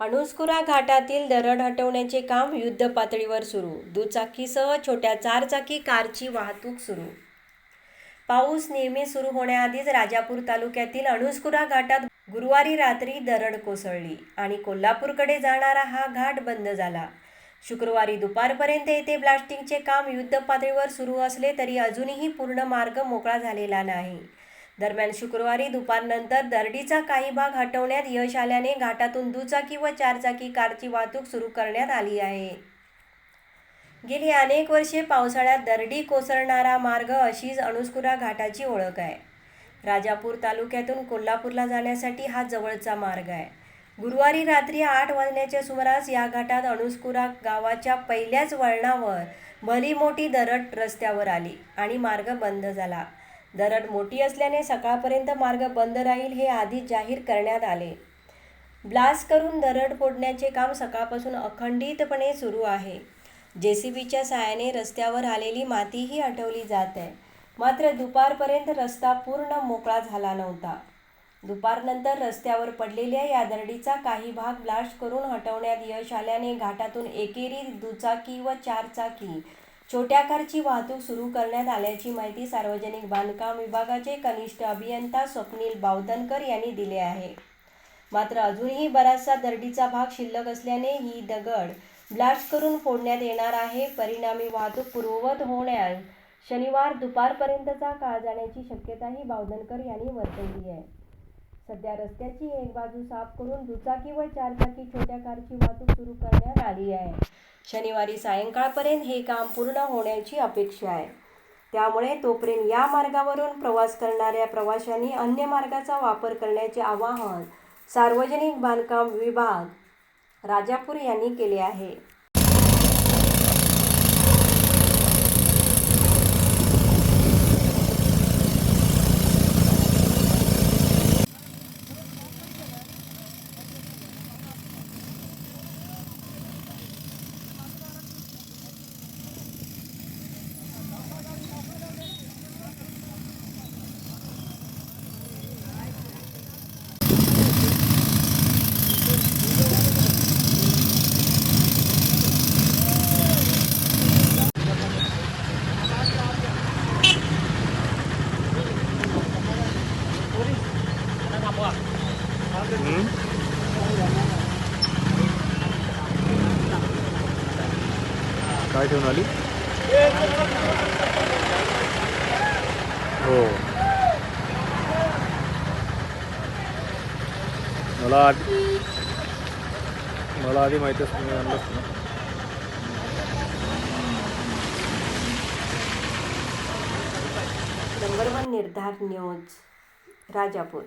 अणुस्कुरा घाटातील दरड हटवण्याचे काम युद्ध पातळीवर सुरू. दुचाकीसह छोट्या चारचाकी कारची वाहतूक सुरू. पाऊस नेहमी सुरू होण्याआधीच राजापूर तालुक्यातील अणुस्कुरा घाटात गुरुवारी रात्री दरड कोसळली आणि कोल्हापूरकडे जाणारा हा घाट बंद झाला. शुक्रवारी दुपारपर्यंत येथे ब्लास्टिंगचे काम युद्ध पातळीवर सुरू असले तरी अजूनही पूर्ण मार्ग मोकळा झालेला नाही. दरम्यान शुक्रवारी दुपारनंतर दरडीचा काही भाग हटवण्यात यश आल्याने घाटातून दुचाकी व चारचाकी कारची वाहतूक सुरू करण्यात आली आहे. गेली अनेक वर्षे पावसाळ्यात दरडी कोसळणारा मार्ग अशीच अणुस्कुरा घाटाची ओळख आहे. राजापूर तालुक्यातून कोल्हापूरला जाण्यासाठी हा जवळचा मार्ग आहे. गुरुवारी रात्री आठ वाजण्याच्या सुमारास या घाटात अणुस्कुरा गावाच्या पहिल्याच वळणावर भली मोठी दरड रस्त्यावर आली आणि मार्ग बंद झाला. दरड मोठी असल्याने सकाळपर्यंत मार्ग बंद राहील हे आधीच जाहीर करण्यात आले. ब्लास्ट करून दरड फोडण्याचे काम सकाळपासून अखंडितपणे सुरू आहे. जे सी बीच्या साहाय्याने रस्त्यावर आलेली मातीही हटवली जात आहे. मात्र दुपारपर्यंत रस्ता पूर्ण मोकळा झाला नव्हता. दुपारनंतर रस्त्यावर पडलेल्या या दरडीचा काही भाग ब्लास्ट करून हटवण्यात यश आल्याने घाटातून एकेरी दुचाकी व चारचाकी छोट्या कारची वाहतूक सुरू करण्यात आल्याची माहिती सार्वजनिक बांधकाम विभागाचे कनिष्ठ अभियंता स्वप्नील बावधनकर यांनी दिले आहे. मात्र अजूनही बराचसा दर्डीचा भाग शिल्लक असल्याने ही दगड ब्लास्ट करून फोडण्यात येणार आहे. परिणामी वाहतूक पूर्ववत होण्यास शनिवार दुपारपर्यंतचा काळ जाण्याची शक्यताही बावधनकर यांनी वर्तवली आहे. सध्या रस्त्याची एक बाजू साफ करून दुचाकी व चारचाकी छोट्या कारची वाहतूक सुरू करण्यात आली आहे. शनिवारी सायंकाळपर्यंत हे काम पूर्ण होण्याची अपेक्षा आहे. त्यामुळे तोपर्यंत या मार्गावरून प्रवास करणाऱ्या प्रवाशांनी अन्य मार्गाचा वापर करण्याचे आवाहन सार्वजनिक बांधकाम विभाग राजापूर यांनी केले आहे. काय ठेवून आली? हो. मला आधी मला आधी माहिती तुम्ही आणलंच ना. Number one Nirdhar news Rajapur.